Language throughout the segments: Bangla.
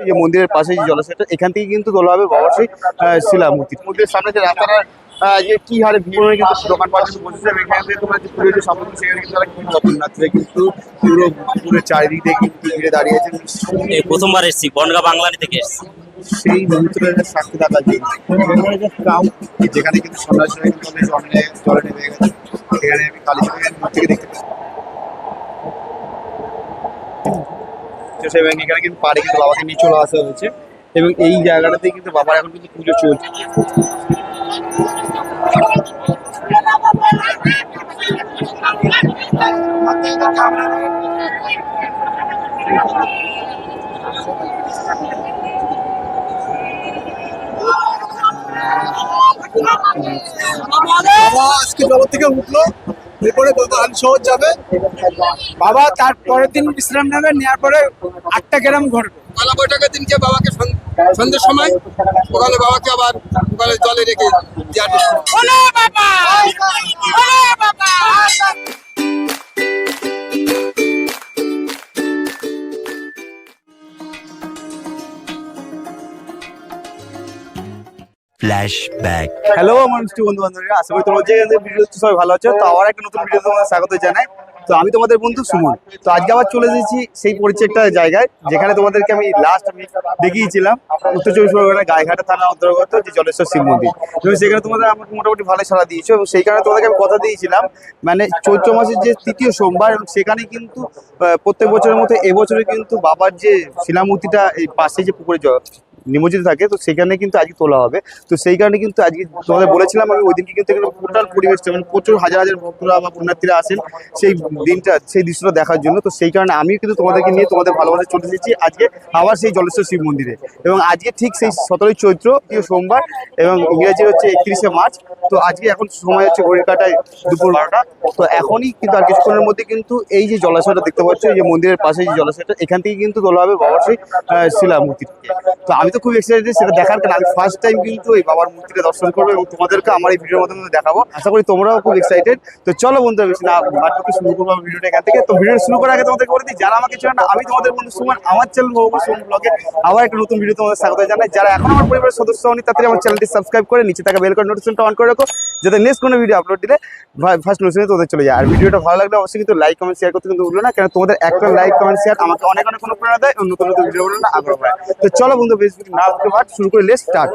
যে মন্দিরের পাশে যে জলাশয়টা এখান থেকে কিন্তু তোলা হবে বাবার সেই আহ, শিলা মূর্তি মন্দিরের সামনে যে রাস্তাটা যে কি হারে ভিড় কিন্তু দোকানপাট কিন্তু বসেছে এবং এখান থেকে তোমরা যে পুরো যে সামগ্রী সেখানে কিন্তু তারা কিন্তু জগন্নাথরা কিন্তু পুরো পুরো চারিদিক দিয়ে কিন্তু ঘিরে দাঁড়িয়ে আছে। প্রথমবার এসেছি বনগা বাংলানি থেকে এসেছি। সেই মুহূর্তের সাক্ষী থাকা যে যেখানে কিন্তু সন্ন্যাসীরা কিন্তু জলে জলে নেমে গেছে। সেখানে আমি কালী দেখতে পাচ্ছি। সেই এবং এখানে কিন্তু পাড়ে কিন্তু বাবাকে নিয়ে চলে আসা হয়েছে। এবং এই জায়গাটাতে কিন্তু বাবার এখন কিন্তু পুজো চলছে। আজকে জল থেকে উঠল। এরপরে বাবা সহজ যাবে। বাবা তার পরের দিন বিশ্রাম নেবে নেওয়ার পরে আটটা গ্রাম ঘুরবে কালা বৈঠকের দিনকে বাবাকে সন- সন্ধ্যের সময়? ওখানে বাবাকে আবার ওখানে জলে রেখে দেওয়ার ফ্ল্যাশব্যাক হ্যালো আমার মিষ্টি বন্ধু বান্ধবীরা আশা করি তোমার যে সবাই ভালো আছো। তো আবার একটা নতুন ভিডিও তোমাদের স্বাগত জানাই। তো আমি তোমাদের বন্ধু সুমন। তো আজকে আবার চলে এসেছি সেই পরিচয় একটা জায়গায়, যেখানে তোমাদেরকে আমি লাস্ট আমি দেখিয়েছিলাম। উত্তর চব্বিশ পরগনা গায়েঘাটা থানার অন্তর্গত যে জলেশ্বর শিব মন্দির। তুমি সেখানে তোমাদের আমাকে মোটামুটি ভালো সাড়া দিয়েছ এবং সেই কারণে তোমাদেরকে আমি কথা দিয়েছিলাম। মানে চৈত্র মাসের যে তৃতীয় সোমবার, এবং সেখানে কিন্তু প্রত্যেক বছরের মতো এবছরে কিন্তু বাবার যে শিলামূর্তিটা, এই পাশে যে পুকুরে নিমজ্জিত থাকে তো সেখানে কিন্তু আজকে তোলা হবে। তো সেই কারণে কিন্তু আজকে তোমাদের বলেছিলাম আমি ওই দিনকে কিন্তু টোটাল পরিবেশটা মানে প্রচুর হাজার হাজার ভক্তরা বা পুণ্যার্থীরা আসেন সেই দিনটা সেই দৃশ্যটা দেখার জন্য। তো সেই কারণে আমিও কিন্তু তোমাদেরকে নিয়ে তোমাদের ভালোবাসা চলে এসেছি আজকে আবার সেই জলেশ্বর শিব মন্দিরে। এবং আজকে ঠিক সেই সতেরোই চৈত্র সোমবার এবং ইংরেজি হচ্ছে একত্রিশে মার্চ। তো আজকে এখন সময় হচ্ছে ঘড়ির কাটায় দুপুর বারোটা। তো এখনই কিন্তু আর কিছুক্ষণের মধ্যে কিন্তু এই যে জলাশয়টা দেখতে পাচ্ছ এই যে মন্দিরের পাশে যে জলাশয়টা এখান থেকে কিন্তু তোলা হবে বাবার সেই আহ, শিলা মূর্তিটিকে তো আমি তো খুব এক্সাইটেড সেটা দেখার কারণ। আমি ফার্স্ট টাইম কিন্তু এই বাবার মূর্তিটা দর্শন করব এবং তোমাদেরকে আমার এই ভিডিওর মাধ্যমে দেখাবো। আশা করি তোমরাও খুব এক্সাইটেড তো চলো বন্ধু বেশি না বাটুকে শুরু করব ভিডিওটা এখান থেকে। তো ভিডিও শুরু করার আগে তোমাদেরকে বলে দিই, যারা আমাকে চেনে না, আমি তোমাদের বন্ধু সুমন, আমার চ্যানেল বহু সুমন ব্লগে আবার একটা নতুন ভিডিও তোমাদের স্বাগত জানাই। যারা এখন আমার পরিবারের সদস্য হনি তাড়াতাড়ি আমার চ্যানেলটি সাবস্ক্রাইব করে নিচে থাকা বেল নোটিফিকেশনটা অন করে রাখো, যাতে নেক্সট কোনো ভিডিও আপলোড দিলে ফার্স্ট নোটিফিকেশন তোমাদের চলে যায়। আর ভিডিওটা ভালো লাগলে অবশ্যই কিন্তু লাইক কমেন্ট শেয়ার করতে কিন্তু ভুলো না, কেন তোমাদের একটা লাইক কমেন্ট শেয়ার আমাকে অনেক অনেক অনুপ্রেরণা দেয় নতুন নতুন ভিডিও না আগ্রহ পায় তো চলো বন্ধু বেশ না ভাট শুরু করে লেট স্টার্ট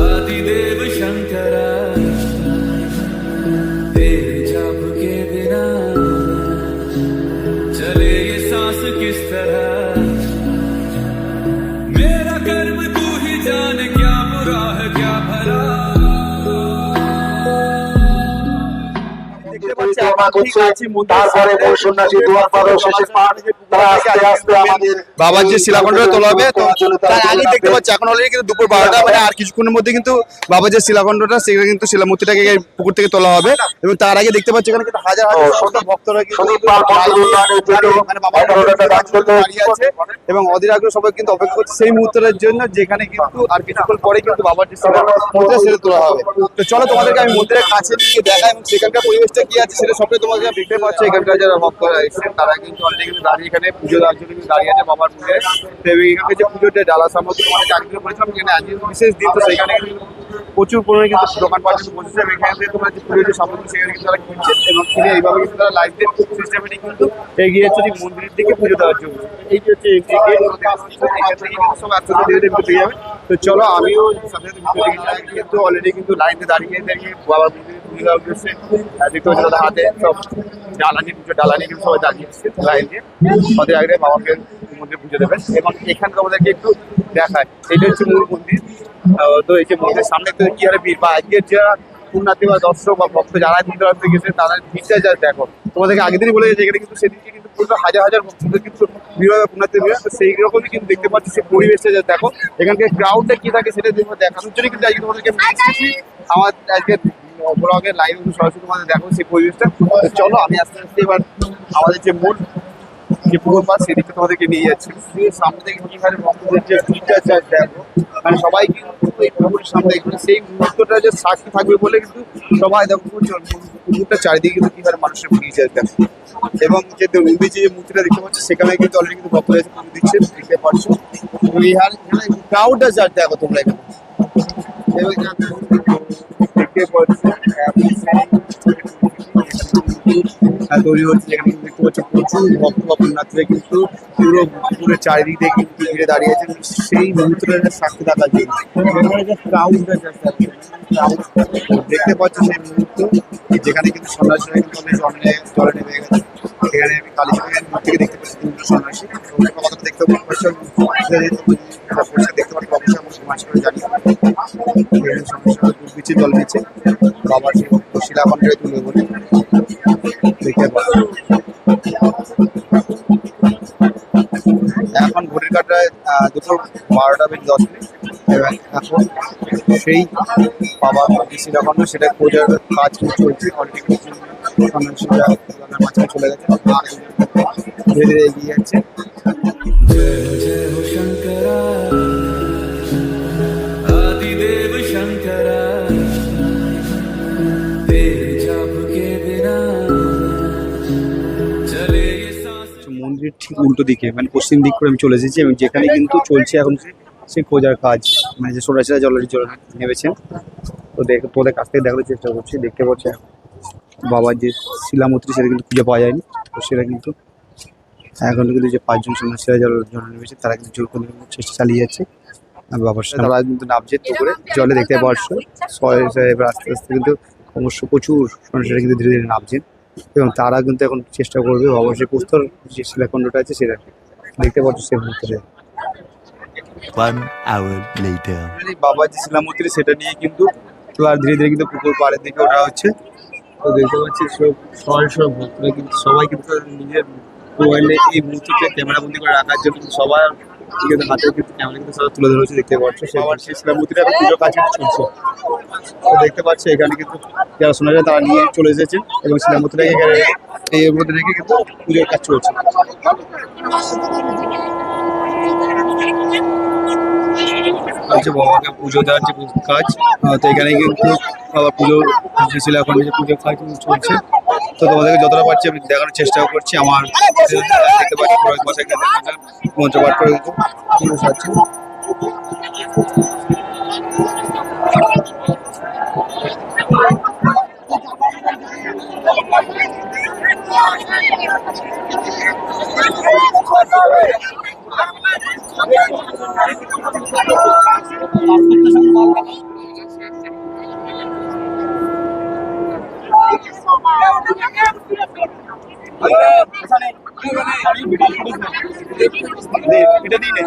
आदिदेव शंकरा तेरे जाप के बिना चले ये सांस किस तरह বাবার যে শিলাখণ্ডটা তোলা হবে তো তার আগে দেখতে পাচ্ছি এখন অলরেডি কিন্তু দুপুর বারোটা মানে আর কিছুক্ষণের মধ্যে কিন্তু বাবার যে শিলাখণ্ডটা সেখানে কিন্তু শিলামূর্তিটাকে পুকুর থেকে তোলা হবে। এবং তার আগে দেখতে পাচ্ছি এখানে কিন্তু হাজার ভক্তরা মানে আছে। এবং অধীর আগ্রহ সবাই কিন্তু অপেক্ষা করছে সেই মুহূর্তের জন্য যেখানে কিন্তু আর কিছুক্ষণ পরে কিন্তু বাবার যে শিলামূর্তিটা সেটা তোলা হবে। তো চলো তোমাদেরকে আমি মন্দিরের কাছে নিয়ে দেখাই এবং সেখানকার পরিবেশটা কি আছে সেটা সবটাই তোমাকে দেখতে পাচ্ছ, এখানকার যারা ভক্তরা এসেছেন, তারা কিন্তু অলরেডি কিন্তু দাঁড়িয়ে এখানে পুজো দেওয়ার জন্য কিন্তু দাঁড়িয়ে আছে বাবার পুজোয়। তো এবং এখানে যে পুজোর যে ডালা সামগ্রী তোমাকে আগে করেছিলাম এখানে আজকে বিশেষ দিন তো সেখানে প্রচুর পরিমাণে কিন্তু দোকানপাট বসেছে এবং এখান থেকে তোমরা যে পুজোর যে সামগ্রী সেখানে কিন্তু তারা কিনছে এবং কিনে এইভাবে কিন্তু তারা লাইভ সিস্টেমেটিক কিন্তু এগিয়ে ঠিক মন্দিরের দিকে পুজো দেওয়ার জন্য। এই যে হচ্ছে থেকে কিন্তু সব আস্তে ধীরে ধীরে যাবে। তো চলো আমিও সাথে কিন্তু অলরেডি কিন্তু লাইনে দাঁড়িয়ে দাঁড়িয়ে বাবার মন্দিরে পুজো দেওয়ার উদ্দেশ্যে দেখতে পাচ্ছি দাদা হাতে সব ডালানি পুজো ডালানি কিন্তু সবাই দাঁড়িয়ে এসছে লাইন দিয়ে ওদের আগে বাবাকে মন্দিরে পুজো দেবেন এবং এখানে তোমাদেরকে একটু দেখায়। এটা হচ্ছে মূল মন্দির। তো এই যে মন্দিরের সামনে তো কি হারে ভিড় বা আজকের যারা পুণ্যার্থী বা দর্শক বা ভক্ত যারা দূরান্ত গেছে তারা ভিড়টা যা দেখো তোমাদেরকে আগে দিনই বলে এখানে কিন্তু সেদিনকে কিন্তু পুরো হাজার হাজার ভক্তদের কিন্তু ভিড় হবে পুণ্যার্থী ভিড়। তো সেই রকমই কিন্তু দেখতে পাচ্ছি সেই পরিবেশটা যা দেখো এখানকার ক্রাউডটা কি থাকে সেটা দেখো দেখানোর জন্য কিন্তু আজকে তোমাদেরকে। আমার আজকে ব্লগের লাইভ সরাসরি তোমাদের দেখো সেই পরিবেশটা চলো আমি আস্তে আস্তে এবার আমাদের যে মূল যে পুকুর সেদিকে তোমাদেরকে নিয়ে যাচ্ছি। সামনে থেকে কীভাবে ভক্তদের যে ভিড়টা যা দেখো মানে সবাই কিন্তু এই পুকুরের সামনে এখানে সেই মুহূর্তটা যে সাক্ষী থাকবে বলে কিন্তু সবাই দেখো পুকুর- পুকুরটা চারিদিকে কিন্তু কীভাবে মানুষের ভিড় যায় দেখো। এবং যে নদী যে মূর্তিটা দেখতে পাচ্ছ, সেখানে কিন্তু অলরেডি কিন্তু ভক্তরা এসে পুজো দিচ্ছে, দেখতে পাচ্ছ। তো এই হার ক্রাউডটা যা দেখো তোমরা এখানে। তৈরি হচ্ছে যেখানে কিন্তু দেখতে পাচ্ছ প্রচুর কিন্তু পুরো চারিদিক কিন্তু ঘিরে দাঁড়িয়ে আছেন সেই দেখতে পাচ্ছ যেখানে কিন্তু সন্ন্যাসীরা কিন্তু অনেক জলে নেমে গেছে। এখানে আমি কালী সঙ্গে থেকে দেখতে পাচ্ছি তিনজন সন্ন্যাসী। দেখতে পাচ্ছ দেখতে করে জানি দিচ্ছে বাবার শিলাখণ্ডে তুলে বলে দেখতে এখন ঘড়ির কাটায় দুটো বারোটা বেজে দশ এবং এখন সেই বাবা শিলাখণ্ড সেটা খোঁজার কাজ চলছে অলরেডি মন্দিরের মন্দির ঠিক উল্টো দিকে মানে পশ্চিম দিক করে আমি চলে এসেছি এবং যেখানে কিন্তু চলছে এখন সেই খোঁজার কাজ মানে যে সোনাশিরা জলের জল নেমেছেন। তো দেখে তোদের কাছ থেকে দেখার চেষ্টা করছি, দেখতে পাচ্ছি বাবার যে শিলামূর্তি সেটা কিন্তু খুঁজে পাওয়া যায়নি। তো সেটা কিন্তু এখন কিন্তু যে পাঁচজন সন্ন্যাসীরা জল জল নেমেছে তারা কিন্তু জোর করে চেষ্টা চালিয়ে যাচ্ছে। আর বাবার সাথে তারা কিন্তু নামছে করে জলে দেখতে সবাই এবার আস্তে আস্তে কিন্তু অবশ্য প্রচুর সন্ন্যাসীরা কিন্তু ধীরে ধীরে নামছেন। এবং তারা কিন্তু এখন চেষ্টা করবে অবশ্যই প্রস্তর যে শিলাখণ্ডটা আছে সেটা দেখতে পাচ্ছ সেই মুহূর্তে। One hour later. বাবার যে শিলামূর্তি সেটা নিয়ে কিন্তু তোলার ধীরে ধীরে কিন্তু পুকুর পাড়ের দিকে ওঠা হচ্ছে। তো দেখতে পাচ্ছি সব সবাই সব ভক্তরা কিন্তু, সবাই কিন্তু নিজের মোবাইলে এই মুহূর্তকে ক্যামেরা বন্দি করে রাখার জন্য সবার কিন্তু হাতে কিন্তু ক্যামেরা কিন্তু সবাই তুলে ধরেছে দেখতে পাচ্ছ। সবার সেই শিলামূর্তিটা এখন পুজোর কাছে চলছে। তো দেখতে পাচ্ছি, এখানে কিন্তু যারা শোনা যায় তারা নিয়ে চলে এসেছে এবং শিলামূর্তিটাকে এখানে এই মধ্যে রেখে কিন্তু পুজোর কাজ চলছে। হচ্ছে বাবাকে পুজো দেওয়ার যে কাজ তো এখানে কিন্তু বাবা পুজো যে শিলাখণ্ডে যে পুজোর কাজ চলছে। তো তোমাদেরকে যতটা পারছি আমি দেখানোর চেষ্টাও করছি। আমার দেখতে পাচ্ছি পুরোহিত মশাই কিন্তু মন্ত্র পাঠ করে পুজো সারছে দে, এটা দিই নে।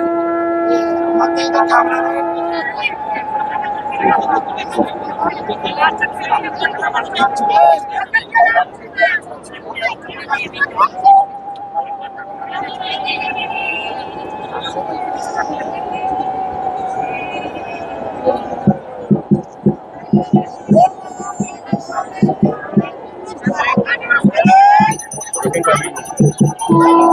তো ফাইনালি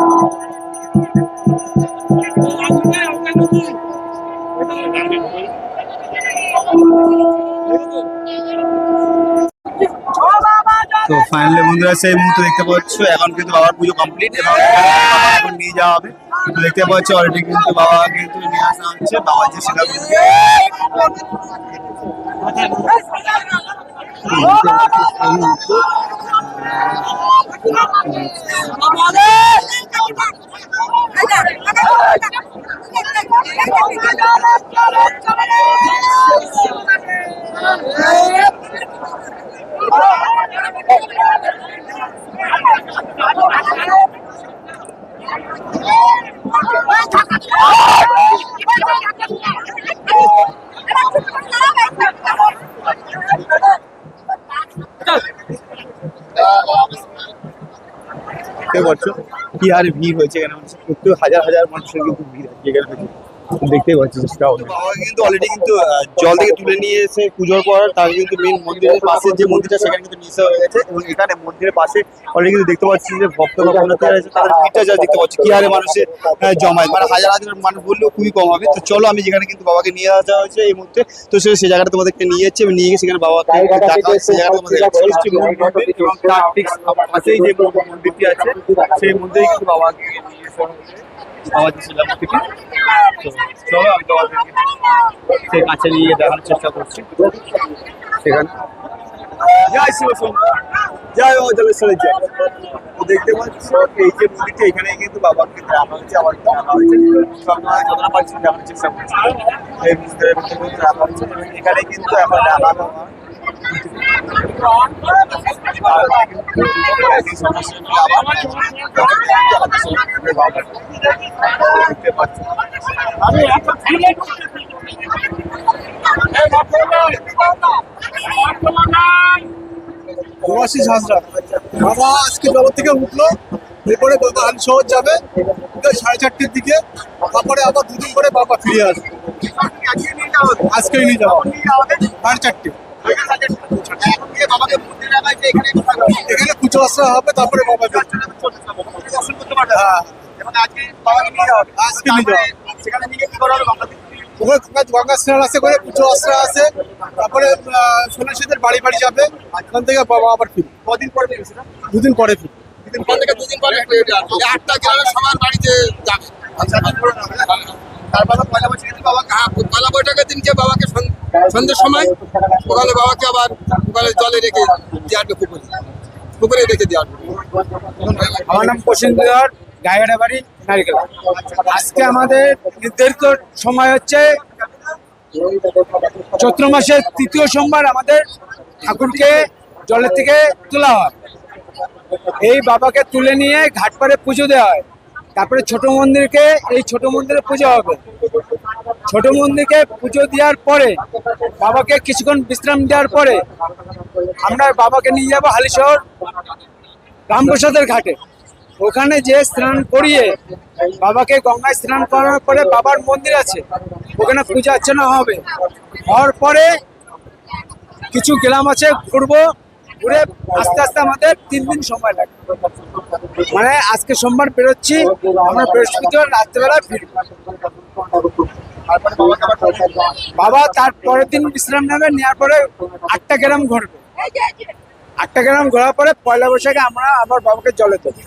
বন্ধুরা সেই মুহূর্তে দেখতে পাচ্ছ। এখন কিন্তু বাবার পুজো কমপ্লিট এবং বাবা এখন নিয়ে যাওয়া হবে। তো দেখতে পাচ্ছ অলরেডি কিন্তু বাবা কিন্তু নিয়ে আসা হচ্ছে। বাবার যে সেটা দেখতে পাচ্ছ। কি হারে ভিড় হয়েছে এখানে? প্রত্যেক হাজার হাজার মানুষের কিন্তু ভিড় এখানে দেখতেই পাচ্ছি কিন্তু অলরেডি কিন্তু জল থেকে তুলে নিয়ে এসে পুজোর পর তার কিন্তু মেন মন্দিরের পাশে যে মন্দিরটা সেখানে কিন্তু মিশে হয়ে গেছে এবং এখানে মন্দিরের পাশে অলরেডি কিন্তু দেখতে পাচ্ছি যে ভক্ত তাদের ভিড়টা যা দেখতে পাচ্ছি কি হারে মানুষের আহ, জমায়েত। মানে হাজার হাজার মানুষ বললেও খুবই কম হবে। তো চলো আমি যেখানে কিন্তু বাবাকে নিয়ে আসা হয়েছে এই মুহূর্তে। তো সে সেই জায়গাটা তোমাদেরকে নিয়ে যাচ্ছে এবং নিয়ে গিয়ে সেখানে বাবাকে দেখা সেই জায়গাটা তোমাদের এবং তার ঠিক পাশেই যে মন্দিরটি আছে সেই মন্দিরে কিন্তু বাবাকে নিয়ে এসে বাবা ছিলাম থেকে তো চলো আমি তোমাদেরকে সেই কাছে নিয়ে দেখানোর চেষ্টা করছি সেখানে জয় শিব শম্ভু, জয় বাবা জলেশ্বরের জয় তো দেখতে পাচ্ছ এই যে মন্দিরটি এখানে কিন্তু বাবাকে রাখা হয়েছে আবার রাখা হয়েছে যতটা পারছি দেখানোর চেষ্টা করছি এই মন্দিরের মধ্যে রাখা হয়েছে এখানে কিন্তু এখন দেবাশিস হাজরা। বাবা আজকে জল থেকে উঠল, এরপরে বাবা আন শহর যাবে সাড়ে চারটের দিকে, তারপরে আবার দুদিন পরে বাবা ফিরে আসবে। আজকেই নিয়ে যাওয়া সাড়ে চারটে। এখানে পুজো আসা হবে তারপরে বাবা হ্যাঁ। আজকে নিয়ে ওখানে গঙ্গা গঙ্গা স্নান আছে করে পুজো আশ্রা আছে। তারপরে সন্ন্যাসীদের বাড়ি বাড়ি যাবে। ওখান থেকে বাবা আবার ফিরবে। কদিন পরে দুদিন পরে ফিরবে। ওখান থেকে দুদিন পরে আটটা গ্রামের সবার বাড়িতে যাবে। পয়লা বৈঠকের দিনকে বাবাকে সন- সন্ধ্যের সময় ওখানে বাবাকে আবার ওখানে জলে রেখে আসবে পুকুরে পুকুরে রেখে আসবে আমার নাম প্রসেন দেওয়ার বাড়ি, নারিকেল। আজকে আমাদের নির্ধারিত সময় হচ্ছে চৈত্র মাসের তৃতীয় সোমবার আমাদের ঠাকুরকে জলের থেকে তোলা হয়। এই বাবাকে তুলে নিয়ে ঘাটপাড়ে পুজো দেওয়া হয়। তারপরে ছোট মন্দিরকে, এই ছোট মন্দিরে পুজো হবে। ছোট মন্দিরকে পুজো দেওয়ার পরে, বাবাকে কিছুক্ষণ বিশ্রাম দেওয়ার পরে, আমরা বাবাকে নিয়ে যাব হালিশহর, রামপ্রসাদের ঘাটে। ওখানে যে স্নান করিয়ে, বাবাকে গঙ্গায় স্নান করানোর পরে বাবার মন্দির আছে। ওখানে পূজা অর্চনা হবে। হওয়ার পরে কিছু গ্রাম আছে ঘুরবো। ঘুরে আস্তে আস্তে আমাদের তিন দিন সময় লাগবে মানে আজকে সোমবার বেরোচ্ছি, আমরা বৃহস্পতিবার রাত্রেবেলা ফিরবো। বাবা তার পরের দিন বিশ্রাম নেবে নেওয়ার পরে আটটা গ্রাম ঘুরবে। আটটা গ্রাম ঘোরার পরে পয়লা বৈশাখে আমরা আবার বাবাকে জলে দেবো।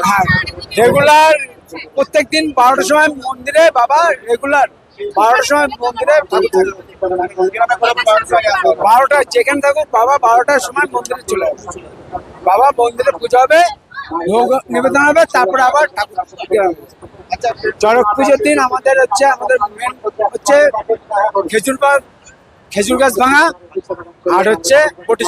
হ্যাঁ। রেগুলার প্রত্যেক দিন বারোটার সময় মন্দিরে বাবা রেগুলার বারোটার সময় মন্দিরে বারোটা যেখানে থাকুক বাবা বারোটার সময় মন্দিরে চলে আসবে। বাবা মন্দিরে পুজো হবে নিবেদন হবে, তারপরে আবার ঠাকুর চড়ক পুজোর দিন আমাদের হচ্ছে, আমাদের মেন হচ্ছে খেজুর খেজুর গাছ ভাঙা, আর হচ্ছে বটি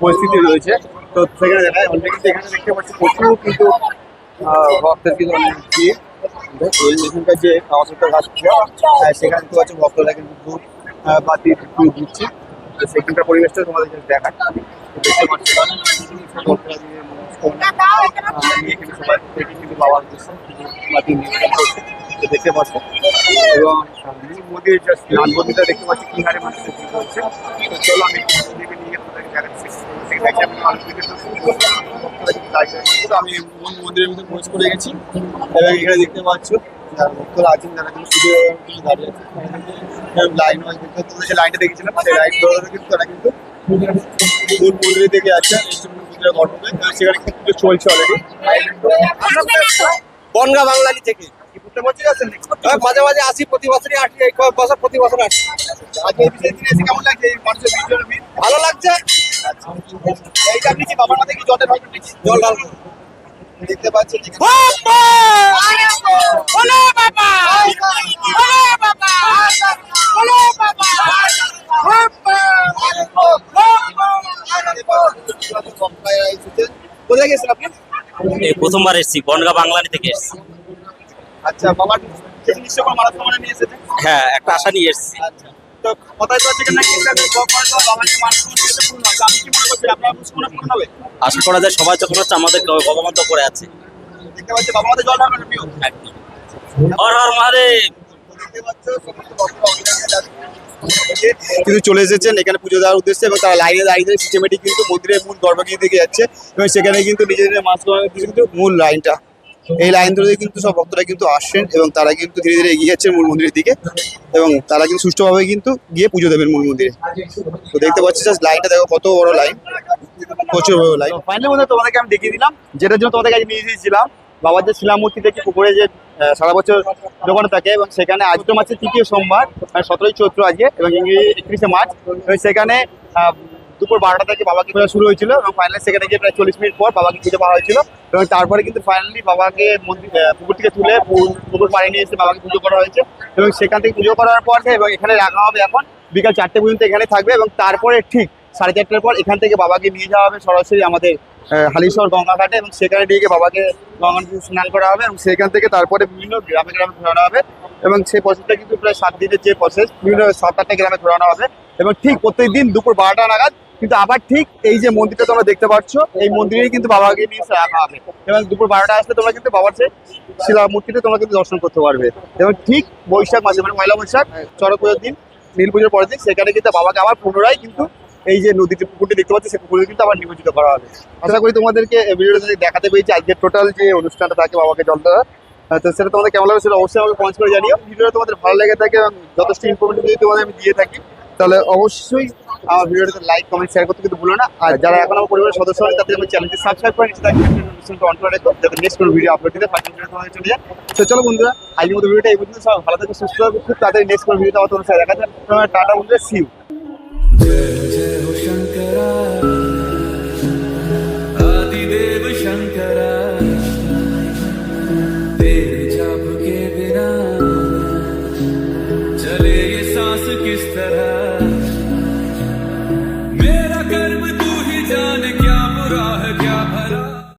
পরিস্থিতি রয়েছে তো সেখানে এখানে দেখতে পাচ্ছি প্রচুর কিন্তু ভক্তের কিন্তু অনেক ভিড় এখানকার যে ঘাট সেখানে তো আছে ভক্তরা কিন্তু বাতি দিচ্ছে সেখানকার পরিবেশটা তোমাদের দেখায় দেখতে পাচ্ছি কিন্তু সবাই থেকে কিন্তু করছে তো দেখতে পাচ্ছ এবং মন্দির যে স্নান মন্দিরটা দেখতে পাচ্ছি কি হারে চলো আমি মূল মন্দিরের ভিতরে প্রবেশ করে গেছি এখানে দেখতে পাচ্ছ যারা ভক্তরা আছেন তারা কিন্তু শুধু লাইনটা দেখেছিলাম সেই লাইন ধরে কিন্তু তারা কিন্তু মূল মন্দিরের দিকে আছে এই যে সেখানে চলছে অলরেডি বনগা বাংলালি থেকে। হ্যাঁ, মাঝে মাঝে আসি প্রতি বছরই আসি এই কয়েক বছর প্রতি বছর আসি কেমন লাগছে ভালো লাগছে? এইটা কি বাবার মাথায় কি জলের জল ঢালবো। দেখতে পাচ্ছেন এখানে। এই প্রথমবার এসেছি বনগা বাংলানি থেকে এসেছি। আচ্ছা নিয়ে এসেছে? হ্যাঁ একটা আশা নিয়ে এসেছি। আচ্ছা তো তো নাকি পূর্ণ হবে আমি কি মনে করছি আপনার পূর্ণ পূর্ণ হবে? আশা করা যায় সবাই যখন হচ্ছে আমাদের ভগবান তো করে আছে। দেখতে পাচ্ছি বাবা আমাদের জল প্রিয় হর হর মহাদেব। দেখতে পাচ্ছ সমস্ত জানাচ্ছে। কিন্তু চলে এসেছেন, এখানে পুজো দেওয়ার উদ্দেশ্যে এবং তারা লাইনে দাঁড়িয়ে সিস্টেমেটিক কিন্তু মন্দিরের মূল গর্ভগৃহ দিকে যাচ্ছে এবং সেখানে কিন্তু নিজেদের ধরার কিন্তু মূল লাইনটা, এই লাইন ধরে কিন্তু সব ভক্তরা কিন্তু আসছেন এবং তারা কিন্তু ধীরে ধীরে এগিয়ে যাচ্ছেন মূল মন্দিরের দিকে এবং তারা কিন্তু সুষ্ঠুভাবে কিন্তু গিয়ে পুজো দেবেন মূল মন্দিরে। তো দেখতে পাচ্ছি জাস্ট লাইনটা দেখো, কত বড় লাইন, প্রচুর বড় লাইন। ফাইনালি বন্ধু তোমাদেরকে আমি দেখিয়ে দিলাম, যেটার জন্য তোমাদের কাছে নিয়ে এসেছিলাম বাবার যে শিলা মূর্তি থেকে পুকুরে যে সারা বছর দোকানে থাকে এবং সেখানে আজকে মাসের তৃতীয় সোমবার মানে সতেরোই চৈত্র আজকে এবং ইংরেজি একত্রিশে মার্চ। সেখানে দুপুর বারোটা থেকে বাবাকে খোঁজা শুরু হয়েছিল এবং ফাইনালি সেখানে গিয়ে প্রায় চল্লিশ মিনিট পর বাবাকে খুঁজে পাওয়া হয়েছিল। এবং তারপরে কিন্তু ফাইনালি বাবাকে মন্দির পুকুর থেকে তুলে পুকুর পাড়ে নিয়ে এসে বাবাকে পুজো করা হয়েছে। এবং সেখান থেকে পুজো করার পর এবং এখানে রাখা হবে এখন বিকাল চারটে পর্যন্ত এখানে থাকবে এবং তারপরে ঠিক সাড়ে চারটার পর এখান থেকে বাবাকে নিয়ে যাওয়া হবে সরাসরি আমাদের আহ, হালিশহর গঙ্গা এবং সেখানে নিয়ে গিয়ে বাবাকে গঙ্গা নদীতে স্নান করা হবে এবং সেখান থেকে তারপরে বিভিন্ন গ্রামে গ্রামে ঘোরানো হবে এবং সেই প্রসেসটা কিন্তু প্রায় সাত দিনের যে প্রসেস বিভিন্ন সাত আটটা গ্রামে ঘোরানো হবে এবং ঠিক প্রত্যেকদিন দুপুর বারোটা নাগাদ কিন্তু আবার ঠিক এই যে মন্দিরটা তোমরা দেখতে পাচ্ছ এই মন্দিরেই কিন্তু বাবাকে নিয়ে রাখা হবে এবং দুপুর বারোটা আসলে তোমরা কিন্তু বাবার সেই শিলা মূর্তিটা তোমরা কিন্তু দর্শন করতে পারবে এবং ঠিক বৈশাখ মাসে মানে পয়লা বৈশাখ চড়ক পুজোর দিন নীল পুজোর পরের দিন সেখানে কিন্তু বাবাকে আবার পুনরায় কিন্তু এই যে নদীতে পুকুরটি দেখতে পাচ্ছি সেই পুকুরে কিন্তু আবার নিমজ্জিত করা হবে। আশা করি তোমাদেরকে ভিডিওটা দেখাতে পেরেছি আজকে টোটাল যে অনুষ্ঠানটা থাকে বাবাকে জল দেওয়া তো সেটা তোমাদের কেমন লাগে সেটা অবশ্যই আমাকে কমেন্ট করে জানিও। ভিডিওটা তোমাদের ভালো লেগে থাকে এবং যথেষ্ট ইনফরমেটিভ যদি তোমাদের আমি দিয়ে থাকি, তাহলে অবশ্যই আমার ভিডিওটাতে লাইক কমেন্ট শেয়ার করতে কিন্তু ভুলো না। আর যারা এখন আমার পরিবারের সদস্য হয়, তাদের আমার চ্যানেলটি সাবস্ক্রাইব করে নিচ্ছে তাকে অন করে রেখো, যাতে নেক্সট কোনো ভিডিও আপলোড দিতে ফার্স্ট তোমাদের চলে যায় তো চলো বন্ধুরা, আজকের মতো ভিডিওটা এই পর্যন্ত। সব ভালো থাকবে সুস্থ থাকবে খুব তাড়াতাড়ি নেক্সট কোনো ভিডিও আবার তোমার সাথে দেখা যাবে টাটা বন্ধুরা সিউ Gdzie